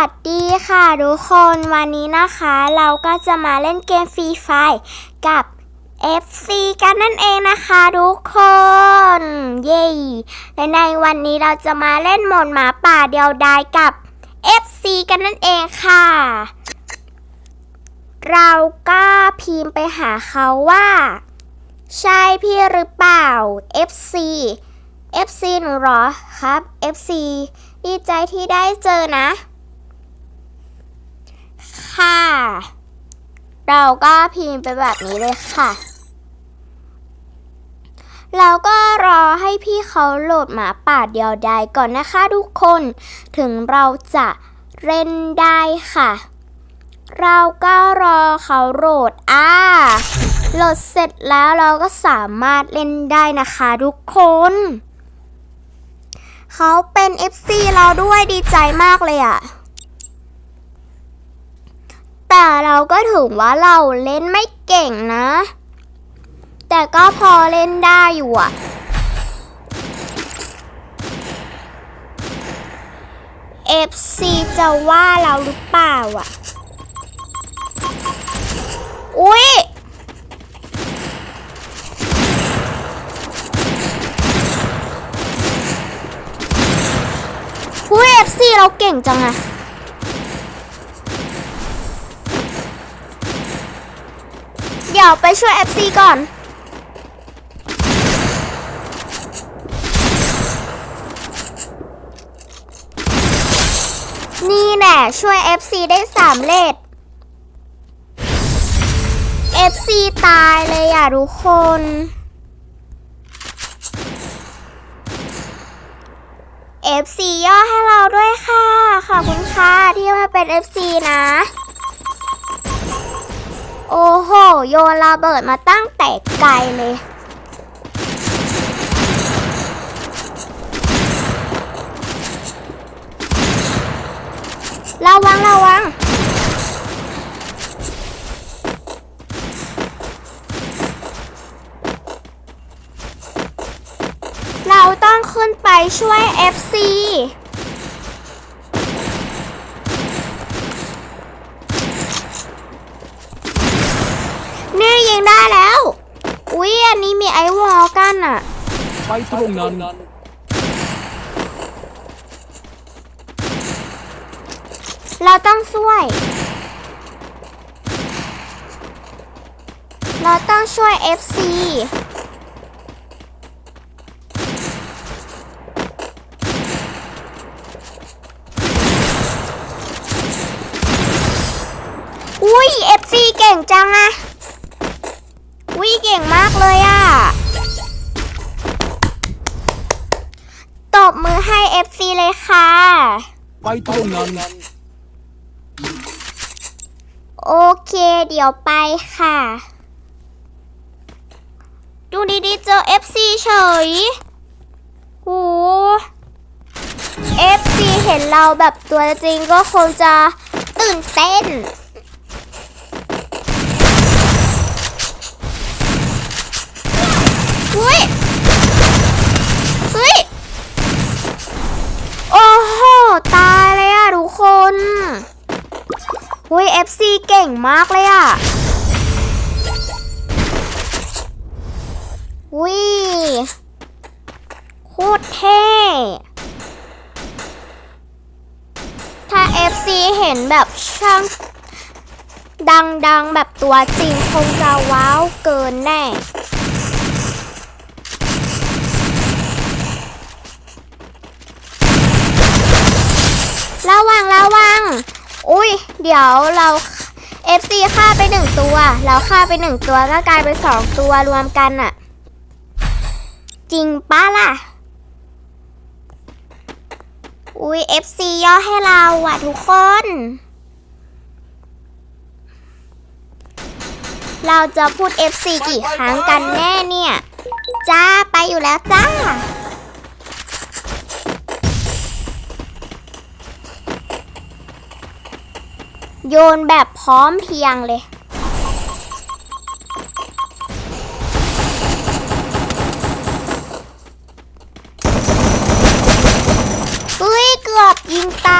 วัสดีค่ะทุกคนวันนี้นะคะเราก็จะมาเล่นเกมฟรีไฟกับ FC กันนั่นเองนะคะทุกคน เย้และในวันนี้เราจะมาเล่นหมดหมาป่าเดียวดายกับ FC กันนั่นเองค่ะ เราก็พิมพ์ไปหาเขาว่า ใช่พี่หรือเปล่า FC FC หนูเหรอครับ FC ดีใจที่ได้เจอนะ ค่ะ เราก็พิมพ์ไปแบบนี้เลยค่ะเราก็รอให้พี่เขาโหลดหมาป่าเดียวดายก่อนนะคะทุกคน ถึงเราจะเล่นได้ค่ะ เราก็รอเขาโหลดอ่าโหลดเสร็จแล้วเราก็สามารถเล่นได้นะคะทุกคนเขาเป็น FC เราด้วยดีใจมากเลยอะ แต่เราก็ถือว่าเราเล่นไม่เก่งนะ แต่ก็พอเล่นได้อยู่อะ FC จะว่าเราหรือเปล่าอะอุ๊ยอุ้ย FC เราเก่งจังอะเดี๋ ยวไปช่วย FC ก่อน นี่แน่ช่วย FC ได้สามเลด FC ตายเลยอะทุกคน FC ย่อให้เราด้วยค่ะ ขอบคุณค่ะที่มาเป็น FC นะ โอ้โห โยนระเบิดมาตั้งแต่ไกลเลย ระวัง ระวัง เราต้องขึ้นไปช่วย FC นี่ยิงได้แล้ว อุ๊ย อันนี้มีไอวอลกันอะไปตรงนั้นเราต้องช่วย เราต้องช่วย FC อุ้ย FC เก่งจังอะอุ้ยเก่งมากเลยอะ ตรงนั้น โอเค เดี๋ยวไปค่ะ ดูดีๆเจอ FC เฉยโห FC เห็นเราแบบตัวจริงก็คงจะตื่นเต้น อุ้ยเฮ้ย โอ้โห ตายเลยอะทุกคน อุ้ย FC เก่งมากเลยอะอุ้ยโคตรเท่ถ้า FC เห็นแบบช่างดังๆ แบบตัวจริงคงจะว้าวเกินแน่ ระวังระวัง อุ้ย เดี๋ยวเรา FC ฆ่าไปหนึ่งตัว เราฆ่าไปหนึ่งตัวก็กลายเป็นสองตัวรวมกันอะจริงป้าล่ะ อุ้ย FC ย่อให้เราอะทุกคน เราจะพูด FC กี่ครั้งกันแน่เนี่ย จ้าไปอยู่แล้วจ้า โยนแบบพร้อมเพียงเลย เฮ้ย เกือบยิงตา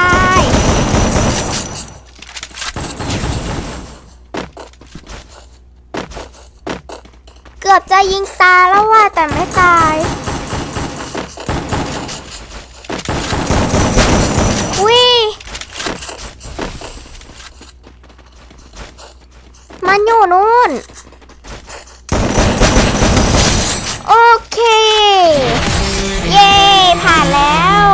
อยู่นู่น โอเค เย้ผ่านแล้ว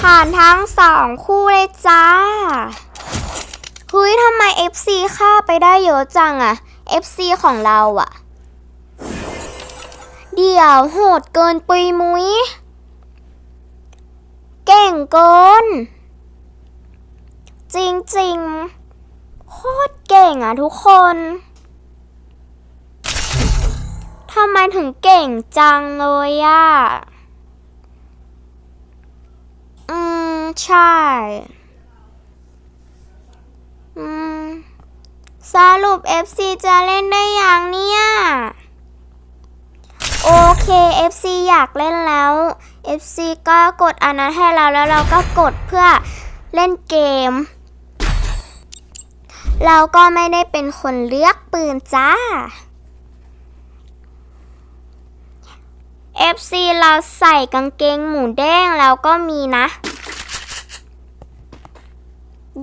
ผ่านทั้งสองคู่เลยจ้าเฮ้ยทำไม FC ฆ่าไปได้เยอะจังอะ FC ของเราอะเดี๋ยวโหดเกินปุยมุยเก่งเกินจริงๆ ตรเก่งอะทุกคนทำไมถึงเก่งจังเลยอะอืม ใช่ อืม สรุป FC จะเล่นได้อย่างเนี้ยโอเค FC อยากเล่นแล้ว FC ก็กดอันนั้นให้เราแล้วเราก็กดเพื่อเล่นเกม เราก็ไม่ได้เป็นคนเลือกปืนจ้า FC เราใส่กางเกงหมูแดงแล้วก็มีนะ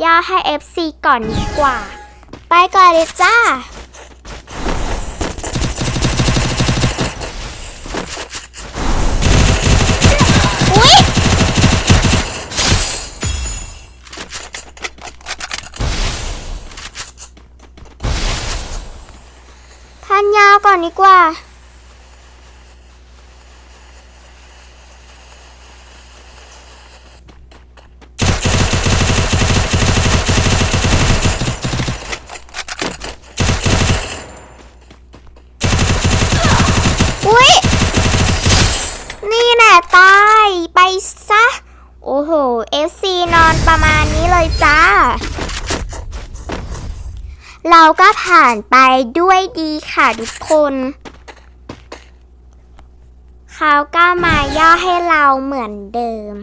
ย่อให้ FC ก่อนดีกว่า ไปก่อนเลยจ้า อุ๊ย ทานยาวก่อนดีกว่า อุ๊ย นี่แหละตาย ไปซะ โอ้โห FC นอนประมาณนี้เลยจ้า เราก็ผ่านไปด้วยดีค่ะทุกคนเขาก็มาย่อให้เราเหมือนเดิม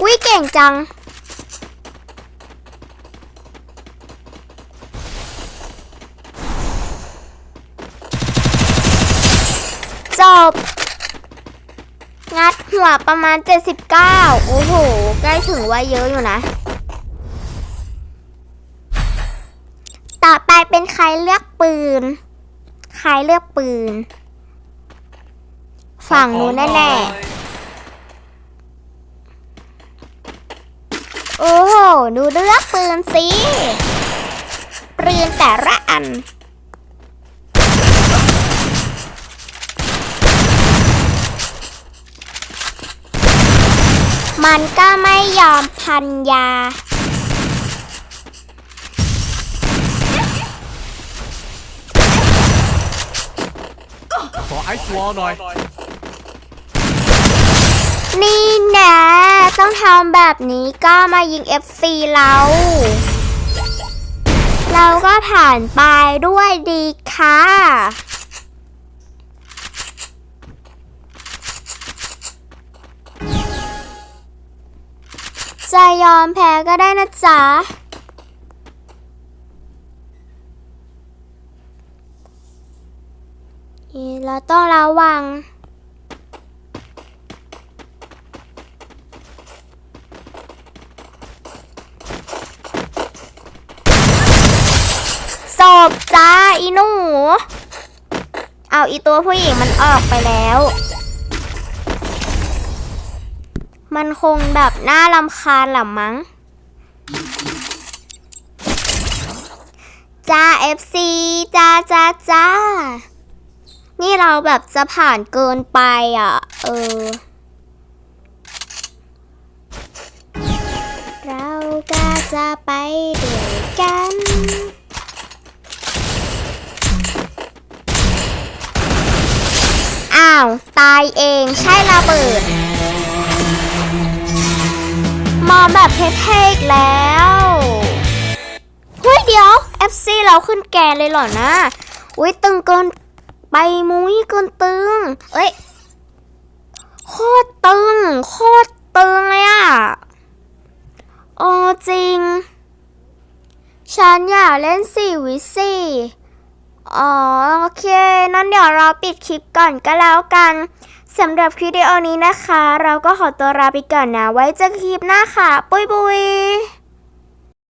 อุ๊ยเก่งจัง จบ งัดหัวประมาณ 79 โอ้โห ใกล้ถึงว่าเยอะอยู่นะ ต่อไปเป็นใครเลือกปืน ใครเลือกปืน ฝั่งนู้นแน่ๆ โอ้โห ดูเลือกปืนสิ ปืนแต่ละอัน มันก็ไม่ยอมพันยา ขอไอซ์วอลหน่อย นี่แนะต้องทำแบบนี้ก็มายิง FC เรา เราก็ผ่านไปด้วยดีค่ะ จะยอมแพ้ก็ได้นะจ๊ะ เราต้องระวัง ศพจ้า อีหนู เอาอีตัวผู้หญิงมันออกไปแล้ว มันคงแบบน่ารำคาญหละมั้ง จ้า FC จ้าจ้าจ้า นี่เราแบบจะผ่านเกินไปอะ เออ เราก็จะไปด้วยกันอ้าว ตายเองใช่ระเบิด มอแบบเท่ๆอีกแล้วเฮ้ยเดี๋ยว FC เราขึ้นแกนเลยเหรอนะอุ้ยตึงเกินไปมุ้ยเกินตึง เอ้ยโคตรตึงโคตรตึงเลยอะโอ้จริง ฉันอยากเล่นสี่วิสี่อ๋อโอเค นั่นเดี๋ยวเราปิดคลิปก่อนก็แล้วกัน สำหรับคลิปวิดีโอนี้นะคะ เราก็ขอตัวลาไปก่อนนะ ไว้เจอกันคลิปหน้าค่ะ ปุยปุย